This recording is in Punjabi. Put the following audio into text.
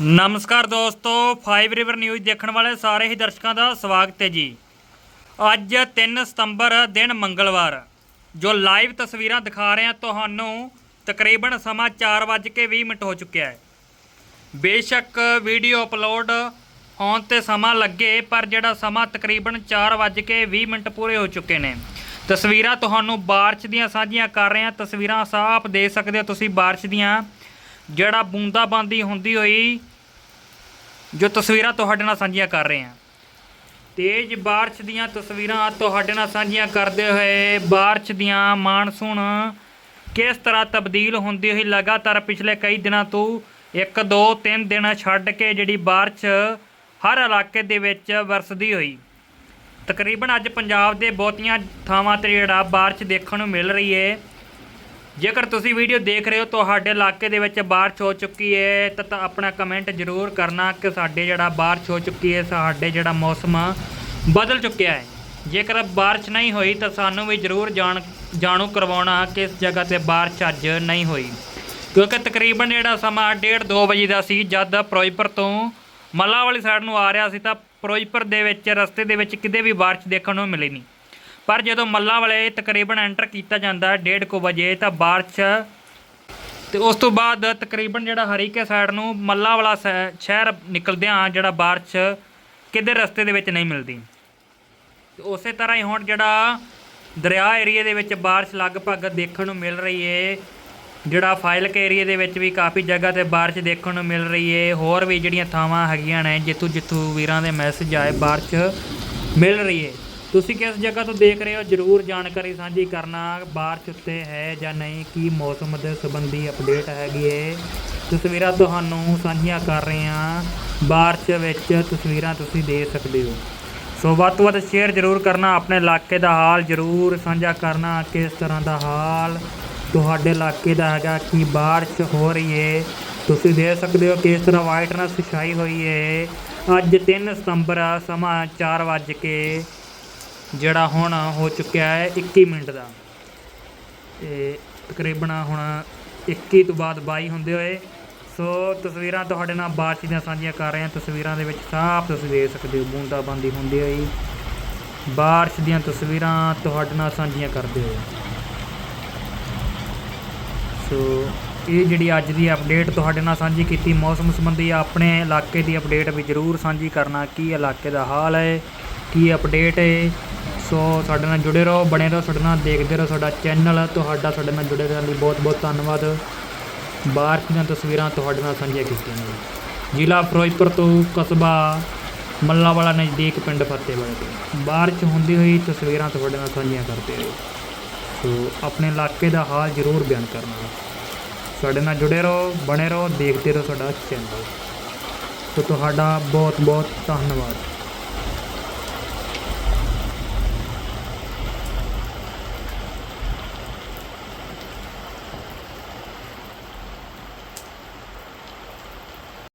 ਨਮਸਕਾਰ ਦੋਸਤੋ 5 ਰਿਵਰ ਨਿਊਜ਼ ਦੇਖਣ ਵਾਲੇ ਸਾਰੇ ਹੀ ਦਰਸ਼ਕਾਂ ਦਾ ਸਵਾਗਤ ਹੈ ਜੀ। ਅੱਜ 3 ਸਤੰਬਰ ਦਿਨ ਮੰਗਲਵਾਰ, ਜੋ ਲਾਈਵ ਤਸਵੀਰਾਂ ਦਿਖਾ ਰਹੇ ਹਾਂ, ਤੁਹਾਨੂੰ ਤਕਰੀਬਨ ਸਮਾਂ 4:20 ਮਿੰਟ ਹੋ ਚੁੱਕਿਆ ਹੈ। ਬੇਸ਼ੱਕ ਵੀਡੀਓ ਅਪਲੋਡ ਹੋਣ ਤੇ ਸਮਾਂ ਲੱਗੇ, ਪਰ ਜਿਹੜਾ ਸਮਾਂ ਤਕਰੀਬਨ 4:20 ਮਿੰਟ ਪੂਰੇ ਹੋ ਚੁੱਕੇ ਨੇ। ਤਸਵੀਰਾਂ ਤੁਹਾਨੂੰ ਬਾਰਿਸ਼ ਦੀਆਂ ਸਾਂਝੀਆਂ ਕਰ ਰਹੇ ਹਾਂ। ਤਸਵੀਰਾਂ ਸਾਫ਼ ਦੇ ਸਕਦੇ ਹੋ ਤੁਸੀਂ ਬਾਰਿਸ਼ ਦੀਆਂ। ਜਿਹੜਾ ਬੂੰਦਾਬਾਂਦੀ ਹੁੰਦੀ ਹੋਈ ਜੋ ਤਸਵੀਰਾਂ ਤੁਹਾਡੇ ਨਾਲ ਸਾਂਝੀਆਂ ਕਰ ਰਹੇ ਹਾਂ। ਤੇਜ਼ ਬਾਰਿਸ਼ ਦੀਆਂ ਤਸਵੀਰਾਂ ਤੁਹਾਡੇ ਨਾਲ ਸਾਂਝੀਆਂ ਕਰਦੇ ਹੋਏ ਬਾਰਿਸ਼ ਦੀਆਂ ਮਾਨਸੂਨ ਕਿਸ ਤਰ੍ਹਾਂ ਤਬਦੀਲ ਹੁੰਦੀ ਹੋਈ ਲਗਾਤਾਰ ਪਿਛਲੇ ਕਈ ਦਿਨਾਂ ਤੋਂ 1 2 3 ਦਿਨ ਛੱਡ ਕੇ ਜਿਹੜੀ ਬਾਰਿਸ਼ ਹਰ ਇਲਾਕੇ ਦੇ ਵਿੱਚ ਵਰਸਦੀ ਹੋਈ। ਤਕਰੀਬਨ ਅੱਜ ਪੰਜਾਬ ਦੇ ਬਹੁਤੀਆਂ ਥਾਵਾਂ ਤੇ ਜਿਹੜਾ ਬਾਰਿਸ਼ ਦੇਖਣ ਨੂੰ ਮਿਲ ਰਹੀ ਹੈ। ਜੇਕਰ ਤੁਸੀਂ ਵੀਡੀਓ ਦੇਖ ਰਹੇ ਹੋ, ਤੁਹਾਡੇ ਇਲਾਕੇ ਦੇ ਵਿੱਚ ਬਾਰਿਸ਼ ਹੋ ਚੁੱਕੀ ਹੈ, ਤਾਂ ਆਪਣਾ ਕਮੈਂਟ ਜ਼ਰੂਰ ਕਰਨਾ ਕਿ ਸਾਡੇ ਜਿਹੜਾ ਬਾਰਿਸ਼ ਹੋ ਚੁੱਕੀ ਹੈ, ਸਾਡੇ ਜਿਹੜਾ ਮੌਸਮ ਬਦਲ ਚੁੱਕਿਆ ਹੈ। ਜੇਕਰ ਬਾਰਿਸ਼ ਨਹੀਂ ਹੋਈ, ਤਾਂ ਸਾਨੂੰ ਵੀ ਜ਼ਰੂਰ ਜਾਣ, ਜਾਣੂ ਕਰਵਾਉਣਾ ਕਿ ਇਸ ਜਗ੍ਹਾ ਤੇ ਬਾਰਿਸ਼ ਅੱਜ ਨਹੀਂ ਹੋਈ। ਕਿਉਂਕਿ ਤਕਰੀਬਨ ਜਿਹੜਾ ਸਮਾਂ 1:30 2 ਵਜੇ ਦਾ ਸੀ, ਜਦ ਫਿਰੋਜ਼ਪੁਰ ਤੋਂ ਮੱਲਾ ਵਾਲੀ ਸਾਈਡ ਨੂੰ ਆ ਰਿਹਾ ਸੀ, ਤਾਂ ਫਿਰੋਜ਼ਪੁਰ ਦੇ ਵਿੱਚ, ਰਸਤੇ ਦੇ ਵਿੱਚ ਕਿਤੇ ਵੀ ਬਾਰਿਸ਼ ਦੇਖਣ ਨੂੰ ਮਿਲੀ ਨਹੀਂ। ਪਰ ਜਦੋਂ ਮੱਲਾਂ ਵਾਲੇ ਤਕਰੀਬਨ ਐਂਟਰ ਕੀਤਾ ਜਾਂਦਾ ਹੈ 1:30 ਵਜੇ ਤਾਂ ਬਾਰਿਸ਼ ਤੇ ਉਸ ਤੋਂ ਬਾਅਦ ਤਕਰੀਬਨ ਜਿਹੜਾ ਹਰੀਕੇ ਸਾਈਡ ਨੂੰ ਮੱਲਾਂ ਵਾਲਾ ਸ਼ਹਿ- ਸ਼ਹਿਰ ਨਿਕਲਦਿਆਂ ਜਿਹੜਾ ਬਾਰਿਸ਼ ਕਿਤੇ ਰਸਤੇ ਦੇ ਵਿੱਚ ਨਹੀਂ ਮਿਲਦੀ। ਤੇ ਉਸੇ ਤਰ੍ਹਾਂ ਹੀ ਹੁਣ ਜਿਹੜਾ ਦਰਿਆ ਏਰੀਏ ਦੇ ਵਿੱਚ ਬਾਰਿਸ਼ ਲਗਭਗ ਦੇਖਣ ਨੂੰ ਮਿਲ ਰਹੀ ਏ, ਜਿਹੜਾ ਫਾਈਲਕ ਏਰੀਏ ਦੇ ਵਿੱਚ ਵੀ ਕਾਫੀ ਜਗ੍ਹਾ ਤੇ ਬਾਰਿਸ਼ ਦੇਖਣ ਨੂੰ ਮਿਲ ਰਹੀ ਏ, ਹੋਰ ਵੀ ਜਿਹੜੀਆਂ ਥਾਵਾਂ ਹੈਗੀਆਂ ਨੇ ਜਿੱਥੋਂ ਜਿੱਥੋਂ ਵੀਰਾਂ ਦੇ ਮੈਸੇਜ ਆਏ ਬਾਰਿਸ਼ ਮਿਲ ਰਹੀ ਏ। ਤੁਸੀਂ ਕਿਸ ਜਗ੍ਹਾ ਤੋਂ ਦੇਖ ਰਹੇ ਹੋ? ਜਰੂਰ ਜਾਣਕਾਰੀ ਸਾਂਝੀ ਕਰਨਾ ਬਾਰਿਸ਼ ਉੱਤੇ ਹੈ ਜਾਂ ਨਹੀਂ ਕੀ ਮੌਸਮ ਦੇ ਸੰਬੰਧੀ ਅਪਡੇਟ ਹੈਗੀ ਏ। ਤਸਵੀਰਾਂ ਤੁਹਾਨੂੰ ਸਾਂਝੀਆਂ ਕਰ ਰਹੇ ਹਾਂ। ਬਾਰਿਸ਼ ਵਿੱਚ ਤਸਵੀਰਾਂ ਤੁਸੀਂ ਦੇਖ ਸਕਦੇ ਹੋ। ਸੋ ਵੱਧ ਤੋਂ ਵੱਧ ਸ਼ੇਅਰ ਜ਼ਰੂਰ ਕਰਨਾ ਆਪਣੇ ਇਲਾਕੇ ਦਾ ਹਾਲ ਜ਼ਰੂਰ ਸਾਂਝਾ ਕਰਨਾ ਕਿਸ ਤਰ੍ਹਾਂ ਦਾ ਹਾਲ ਤੁਹਾਡੇ ਇਲਾਕੇ ਦਾ ਹੈਗਾ ਕੀ ਬਾਰਿਸ਼ ਹੋ ਰਹੀ ਏ। ਤੁਸੀਂ ਦੇਖ ਸਕਦੇ ਹੋ ਕਿਸ ਤਰ੍ਹਾਂ ਵਾਈਟਨੈਸ ਛਾਈ ਹੋਈ ਏ। ਅੱਜ 3 ਸਤੰਬਰ ਆ, ਸਮਾਂ 4 ਵੱਜ ਕੇ ਜਿਹੜਾ ਹੁਣ ਹੋ ਚੁੱਕਿਆ ਹੈ 21 ਮਿੰਟ ਦਾ। ਤੇ ਤਕਰੀਬਨ ਹੁਣ 21 ਤੋਂ ਬਾਅਦ 22 ਹੁੰਦੇ ਹੋਏ। ਸੋ ਤਸਵੀਰਾਂ ਤੁਹਾਡੇ ਨਾਲ ਬਾਰਿਸ਼ ਦੀਆਂ ਸਾਂਝੀਆਂ ਕਰ ਰਹੇ ਹਾਂ। ਤਸਵੀਰਾਂ ਦੇ ਵਿੱਚ ਸਾਫ਼ ਤੁਸੀਂ ਦੇਖ ਸਕਦੇ ਹੋ ਬੂੰਦਾਬਾਂਦੀ ਹੁੰਦੀ ਹੋਈ। ਬਾਰਿਸ਼ ਦੀਆਂ ਤਸਵੀਰਾਂ ਤੁਹਾਡੇ ਨਾਲ ਸਾਂਝੀਆਂ ਕਰਦੇ ਹੋਏ। ਸੋ ਇਹ ਜਿਹੜੀ ਅੱਜ ਦੀ ਅਪਡੇਟ ਤੁਹਾਡੇ ਨਾਲ ਸਾਂਝੀ ਕੀਤੀ, ਮੌਸਮ ਸੰਬੰਧੀ ਆਪਣੇ ਇਲਾਕੇ ਦੀ ਅਪਡੇਟ ਵੀ ਜ਼ਰੂਰ ਸਾਂਝੀ ਕਰਨਾ। ਕੀ ਇਲਾਕੇ ਦਾ ਹਾਲ ਹੈ? ਕੀ ਅਪਡੇਟ ਹੈ? ਸੋ ਸਾਡੇ ਨਾਲ ਜੁੜੇ ਰਹੋ, ਬਣੇ ਰਹੋ, ਸਾਡੇ ਨਾਲ ਦੇਖਦੇ ਰਹੋ ਸਾਡਾ ਚੈਨਲ, ਤੁਹਾਡਾ ਸਾਡੇ ਨਾਲ ਜੁੜੇ ਰਹਿਣ ਲਈ ਬਹੁਤ ਬਹੁਤ ਧੰਨਵਾਦ। ਬਾਰਿਸ਼ ਦੀਆਂ ਤਸਵੀਰਾਂ ਤੁਹਾਡੇ ਨਾਲ ਸਾਂਝੀਆਂ ਕੀਤੀਆਂ ਨੇ। ਜ਼ਿਲ੍ਹਾ ਫਿਰੋਜ਼ਪੁਰ ਤੋਂ ਕਸਬਾ ਮੱਲਾਵਾਲਾ ਨਜ਼ਦੀਕ ਪਿੰਡ ਫਤਿਹਵਾਲੇ ਤੋਂ। ਬਾਰਿਸ਼ ਹੁੰਦੀ ਹੋਈ ਤਸਵੀਰਾਂ ਤੁਹਾਡੇ ਨਾਲ ਸਾਂਝੀਆਂ ਕਰਦੇ ਰਹੋ। ਸੋ ਆਪਣੇ ਇਲਾਕੇ ਦਾ ਹਾਲ ਜ਼ਰੂਰ ਬਿਆਨ ਕਰਨਾ। ਸਾਡੇ ਨਾਲ ਜੁੜੇ ਰਹੋ, ਬਣੇ ਰਹੋ, ਦੇਖਦੇ ਰਹੋ ਸਾਡਾ ਚੈਨਲ। ਸੋ ਤੁਹਾਡਾ ਬਹੁਤ ਬਹੁਤ ਧੰਨਵਾਦ।